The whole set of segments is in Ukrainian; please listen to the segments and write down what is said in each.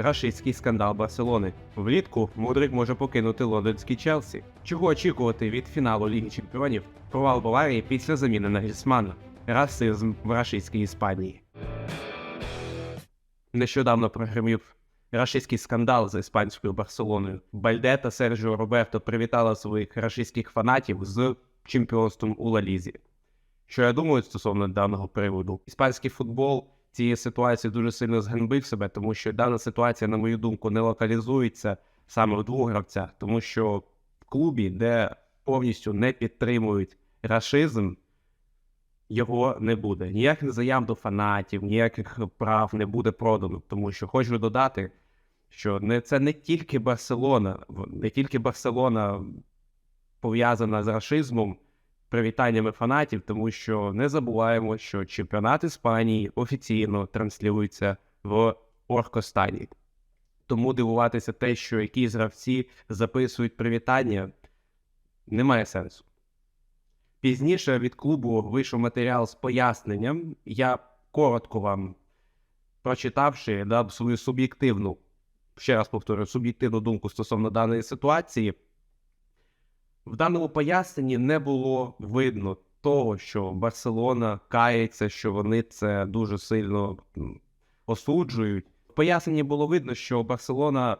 Рашистський скандал Барселони. Влітку Мудрик може покинути лондонський Челсі. Чого очікувати від фіналу Ліги Чемпіонів? Провал Баварії після заміни на Грісмана. Расизм в рашистській Іспанії. Нещодавно прогремів рашистський скандал з іспанською Барселоною. Бальде та Сержіо Роберто привітали своїх рашистських фанатів з чемпіонством у Ла Лізі. Що я думаю стосовно даного приводу? Іспанський футбол цієї ситуації дуже сильно зганьбив себе, тому що дана ситуація, на мою думку, не локалізується саме в двох гравцях, тому що в клубі, де повністю не підтримують рашизм, його не буде. Ніяких заяв до фанатів, ніяких прав не буде продано. Тому що хочу додати, що не, це не тільки Барселона, не тільки Барселона пов'язана з рашизмом, привітаннями фанатів, тому що не забуваємо, що чемпіонат Іспанії офіційно транслюється в Оркостані. Тому дивуватися те, що якісь гравці записують привітання, немає сенсу. Пізніше від клубу вийшов матеріал з поясненням. Я коротко вам, прочитавши, дав свою суб'єктивну, ще раз повторюю, суб'єктивну думку стосовно даної ситуації. В даному поясненні не було видно того, що Барселона кається, що вони це дуже сильно осуджують. В поясненні було видно, що Барселона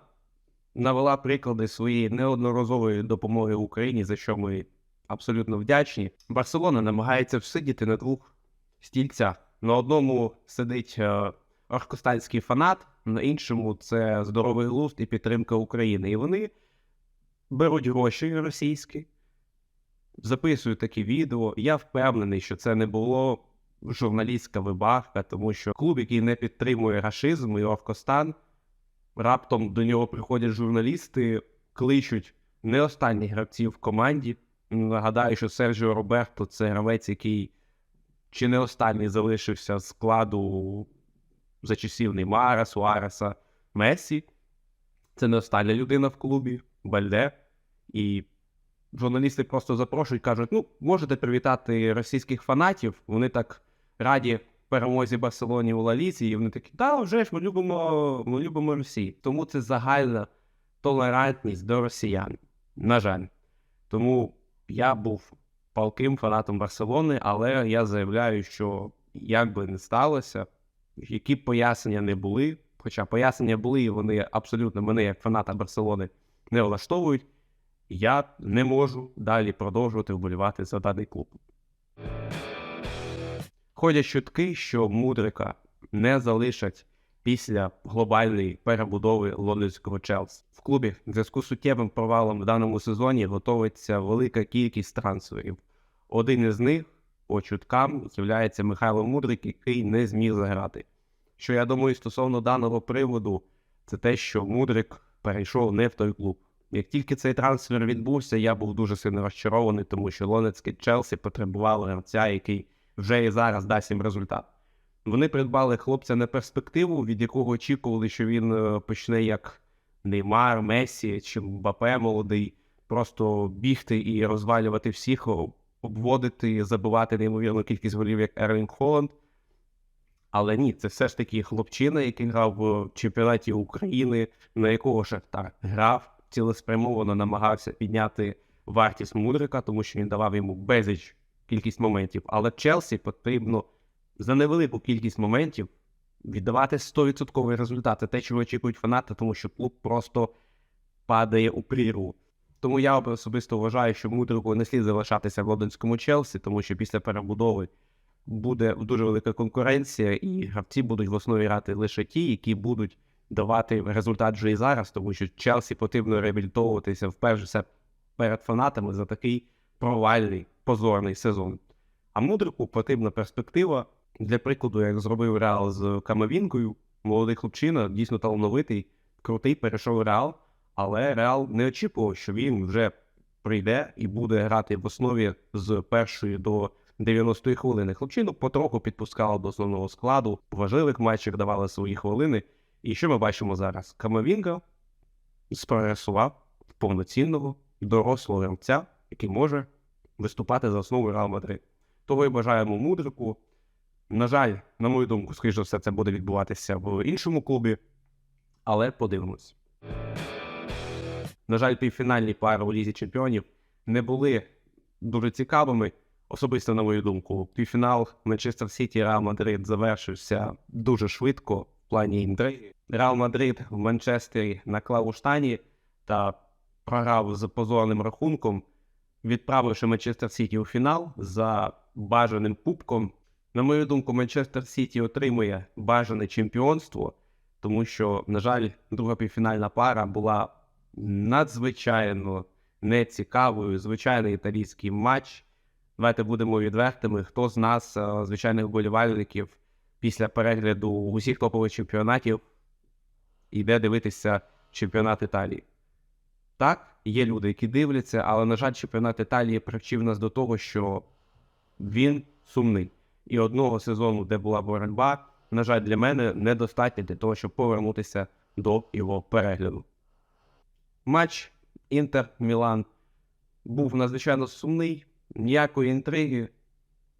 навела приклади своєї неодноразової допомоги Україні, за що ми абсолютно вдячні. Барселона намагається всидіти на двох стільцях. На одному сидить е, оркостанський фанат, на іншому це здоровий глузд і підтримка України. І вони беруть гроші російські, записують такі відео. Я впевнений, що це не було журналістська вибавка, тому що клуб, який не підтримує рашизм і Оркостан, раптом до нього приходять журналісти, кличуть не останніх гравців в команді. Нагадаю, що Сержіо Роберто це гравець, який чи не останній залишився з складу за часів Неймара, Суареса, Месі. Це не остання людина в клубі, Бальде. І журналісти просто запрошують, кажуть: ну, можете привітати російських фанатів. Вони так раді перемозі Барселоні у Лалісі, і вони такі, та вже ж ми любимо, ми любимо Росію. Тому це загальна толерантність до росіян. На жаль. Тому я був палким фанатом Барселони, але я заявляю, що як би не сталося, які б пояснення не були, хоча пояснення були, і вони абсолютно мене, як фаната Барселони, не влаштовують, я не можу далі продовжувати вболівати за даний клуб. Ходять чутки, що Мудрика не залишать після глобальної перебудови лондонського Челсі. В клубі в зв'язку з суттєвим провалом в даному сезоні готується велика кількість трансферів. Один із них, по чуткам, є Михайло Мудрик, який не зміг заграти. Що я думаю стосовно даного приводу, це те, що Мудрик перейшов не в той клуб. Як тільки цей трансфер відбувся, я був дуже сильно розчарований, тому що лондонський Челсі потребував гравця, який вже і зараз дасть їм результат. Вони придбали хлопця на перспективу, від якого очікували, що він е, почне як Неймар, Месі чи Мбапе молодий, просто бігти і розвалювати всіх, обводити, забивати неймовірну кількість голів, як Ерлінг Холланд. Але ні, це все ж таки хлопчина, який грав в чемпіонаті України, на якого Шахтар грав, цілеспрямовано намагався підняти вартість Мудрика, тому що він давав йому безліч кількість моментів. Але Челсі потрібно за невелику кількість моментів віддавати 100% результати, те, чого очікують фанати, тому що клуб просто падає у прірву. Тому я особисто вважаю, що Мудрику не слід залишатися в лондонському Челсі, тому що після перебудови буде дуже велика конкуренція, і гравці будуть в основі грати лише ті, які будуть давати результат вже і зараз, тому що Челсі потрібно реабілітовуватися вперше перед фанатами за такий провальний, позорний сезон. А Мудрику потрібна перспектива. Для прикладу, як зробив Реал з Камовінкою, молодий хлопчина, дійсно талановитий, крутий, перейшов Реал, але Реал не очікував, що він вже прийде і буде грати в основі з першої до 90-ї хвилини. Хлопчину потроху підпускали до основного складу, важливих матчах давали свої хвилини. І що ми бачимо зараз? Камовінка спрогресував повноцінного дорослого гравця, який може виступати за основу Реал Мадрид. Того і бажаємо мудрику. На жаль, на мою думку, скоріш за все, це буде відбуватися в іншому клубі. але подивимось. На жаль, півфінальні пари у Лізі Чемпіонів не були дуже цікавими. Особисто, на мою думку, півфінал Манчестер Сіті Реал Мадрид завершився дуже швидко в плані інтриги. Реал Мадрид в Манчестері наклав у штані та програв з позорним рахунком, відправивши Манчестер Сіті у фінал за бажаним кубком. На мою думку, Манчестер Сіті отримує бажане чемпіонство, тому що, на жаль, друга півфінальна пара була надзвичайно нецікавою. Звичайний італійський матч. Давайте будемо відвертими. Хто з нас, е, звичайних вболівальників, після перегляду усіх топових чемпіонатів йде дивитися чемпіонат Італії? Так, є люди, які дивляться, але, на жаль, чемпіонат Італії привчив нас до того, що він сумний. І одного сезону, де була боротьба, на жаль, для мене недостатньо для того, щоб повернутися до його перегляду. Матч Інтер Мілан був надзвичайно сумний, ніякої інтриги.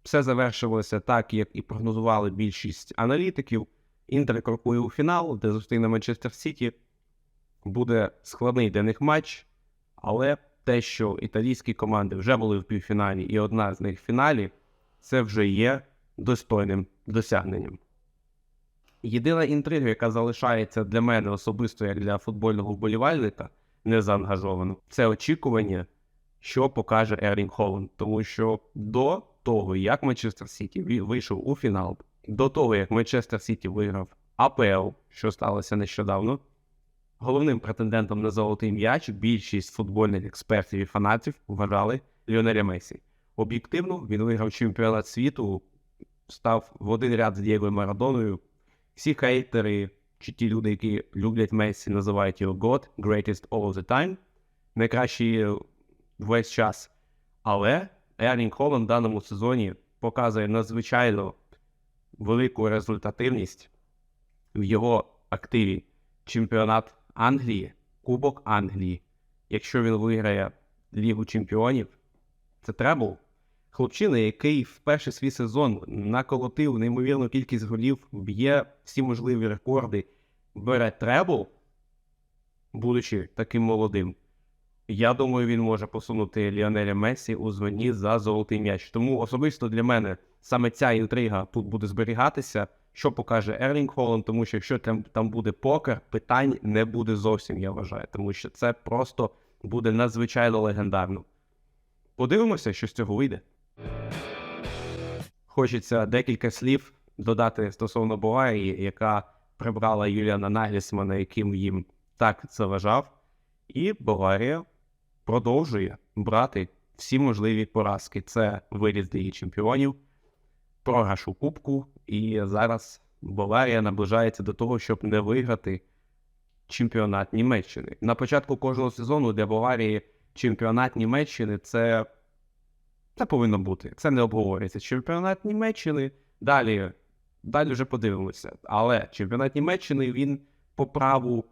Все завершилося так, як і прогнозували більшість аналітиків. Інтер крокує у фінал, де зустріне Манчестер Сіті. Буде складний для них матч, але те, що італійські команди вже були в півфіналі, і одна з них в фіналі, це вже є достойним досягненням. Єдина інтрига, яка залишається для мене особисто як для футбольного вболівальника, не заангажовано, це очікування, що покаже Ерлінг Холланд. Тому що до того, як Манчестер Сіті вийшов у фінал, до того, як Манчестер Сіті виграв АПЛ, що сталося нещодавно, головним претендентом на золотий м'яч більшість футбольних експертів і фанатів вважали Ліонеля Месі. Об'єктивно, він виграв чемпіонат світу, став в один ряд з Дієго Марадоною. Всі хейтери чи ті люди, які люблять Месі, називають його God, greatest all the time, найкращий весь час. Але Ерлінг Холланд в даному сезоні показує надзвичайно велику результативність в його активі. Чемпіонат Англії, Кубок Англії. Якщо він виграє Лігу Чемпіонів, це требл. Хлопчина, який в перший свій сезон наколотив неймовірну кількість голів, б'є всі можливі рекорди, бере требл, будучи таким молодим. Я думаю, він може посунути Ліонеля Месі у званні за золотий м'яч. Тому особисто для мене саме ця інтрига тут буде зберігатися. Що покаже Ерлінг Холланд, тому що якщо там, там буде покер, питань не буде зовсім, я вважаю, тому що це просто буде надзвичайно легендарно. Подивимося, що з цього вийде. Хочеться декілька слів додати стосовно Баварії, яка прибрала Юліана Нагельсмана, яким їм так заважав. І Баварія продовжує брати всі можливі поразки. Це виліз Ліги Чемпіонів, програш у Кубку, і зараз Баварія наближається до того, щоб не виграти чемпіонат Німеччини. На початку кожного сезону для Баварії чемпіонат Німеччини це, це повинно бути. Це не обговорюється. Чемпіонат Німеччини далі, далі вже подивимося. Але чемпіонат Німеччини він по праву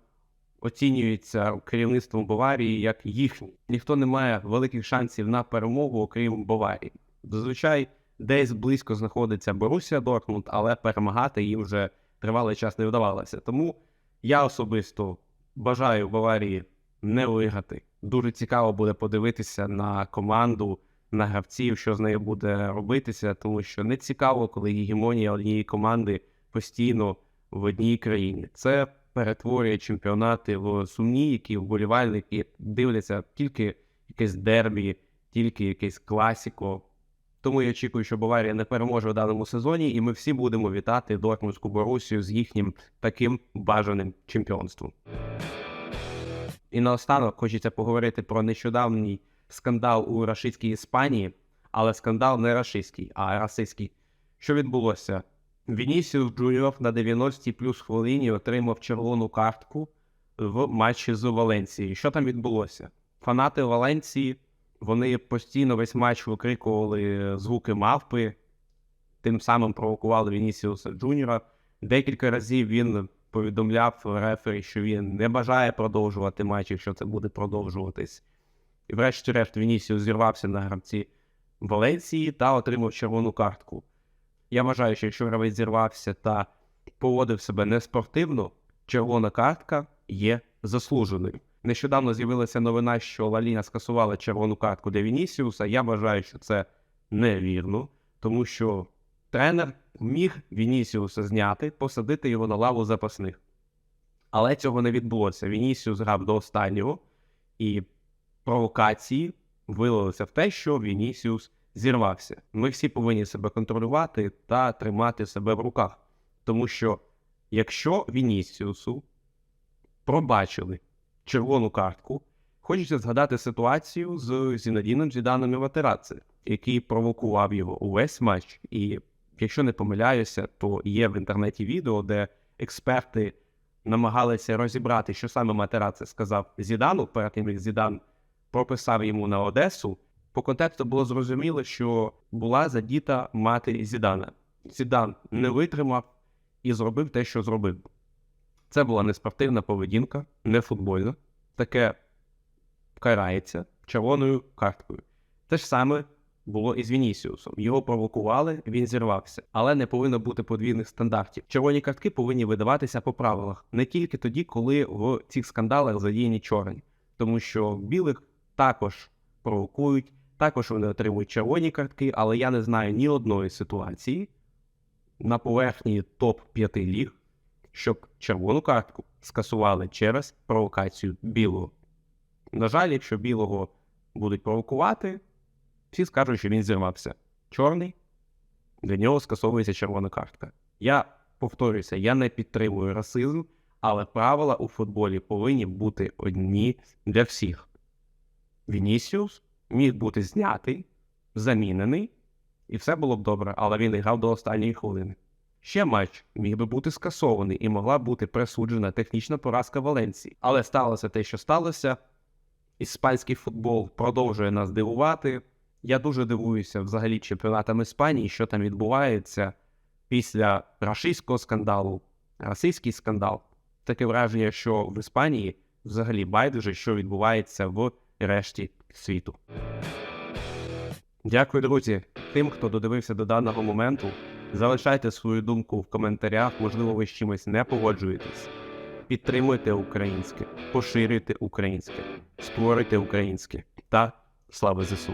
оцінюється керівництвом Баварії як їхній. Ніхто не має великих шансів на перемогу, окрім Баварії. Зазвичай десь близько знаходиться Борусія Дортмунд, але перемагати їм вже тривалий час не вдавалося. Тому я особисто бажаю Баварії не виграти. Дуже цікаво буде подивитися на команду, на гравців, що з нею буде робитися, тому що не цікаво, коли гегемонія однієї команди постійно в одній країні. Це перетворює чемпіонати в сумні, які вболівальники дивляться тільки якесь дербі, тільки якесь класіко. Тому я очікую, що Баварія не переможе в даному сезоні, і ми всі будемо вітати Дортмундську Борусію з їхнім таким бажаним чемпіонством. І наостанок хочеться поговорити про нещодавній скандал у рашистській Іспанії, але скандал не рашистський, а расистський. Що відбулося? Вінісіус Джуніор на 90-й плюс хвилині отримав червону картку в матчі з Валенцією. Що там відбулося? Фанати Валенції вони постійно весь матч викрикували звуки мавпи, тим самим провокували Вінісіуса Джуніора. Декілька разів він повідомляв рефері, що він не бажає продовжувати матч, якщо це буде продовжуватись. І врешті-решт Вінісіус зірвався на гравці Валенції та отримав червону картку. Я вважаю, що якщо гравець зірвався та поводив себе неспортивно, червона картка є заслуженою. Нещодавно з'явилася новина, що Ла Ліга скасувала червону картку для Вінісіуса. Я вважаю, що це невірно, тому що тренер міг Вінісіуса зняти, посадити його на лаву запасних. Але цього не відбулося. Вінісіус грав до останнього, і провокації вилилися в те, що Вінісіус зірвався. Ми всі повинні себе контролювати та тримати себе в руках. Тому що якщо Вінісіусу пробачили червону картку, хочеться згадати ситуацію з Зінадіном Зіданом і Матераци, який провокував його увесь матч. І якщо не помиляюся, то є в інтернеті відео, де експерти намагалися розібрати, що саме Матераци сказав Зідану, перед тим як Зідан прописав йому на Одесу. По контексту було зрозуміло, що була задіта мати Зідана. Зідан не витримав і зробив те, що зробив. Це була не спортивна поведінка, не футбольна. Таке карається червоною карткою. Те ж саме було і з Вінісіусом. Його провокували, він зірвався. Але не повинно бути подвійних стандартів. Червоні картки повинні видаватися по правилах не тільки тоді, коли в цих скандалах задіяні чорні, тому що білих також провокують, також вони отримують червоні картки, але я не знаю ні одної ситуації на поверхні топ-5 ліг, щоб червону картку скасували через провокацію білого. На жаль, якщо білого будуть провокувати, всі скажуть, що він зірвався. Чорний, для нього скасовується червона картка. Я повторюся, я не підтримую расизм, але правила у футболі повинні бути одні для всіх. Вінісіус міг бути знятий, замінений, і все було б добре, але він грав до останньої хвилини. Ще матч міг би бути скасований і могла бути присуджена технічна поразка Валенції. Але сталося те, що сталося. Іспанський футбол продовжує нас дивувати. Я дуже дивуюся взагалі чемпіонатам Іспанії, що там відбувається після рашистського скандалу, російський скандал. Таке враження, що в Іспанії взагалі байдуже, що відбувається в решті світу. Дякую, друзі, тим, хто додивився до даного моменту. Залишайте свою думку в коментарях, можливо, ви з чимось не погоджуєтесь. Підтримуйте українське, поширюйте українське, створюйте українське та слава ЗСУ!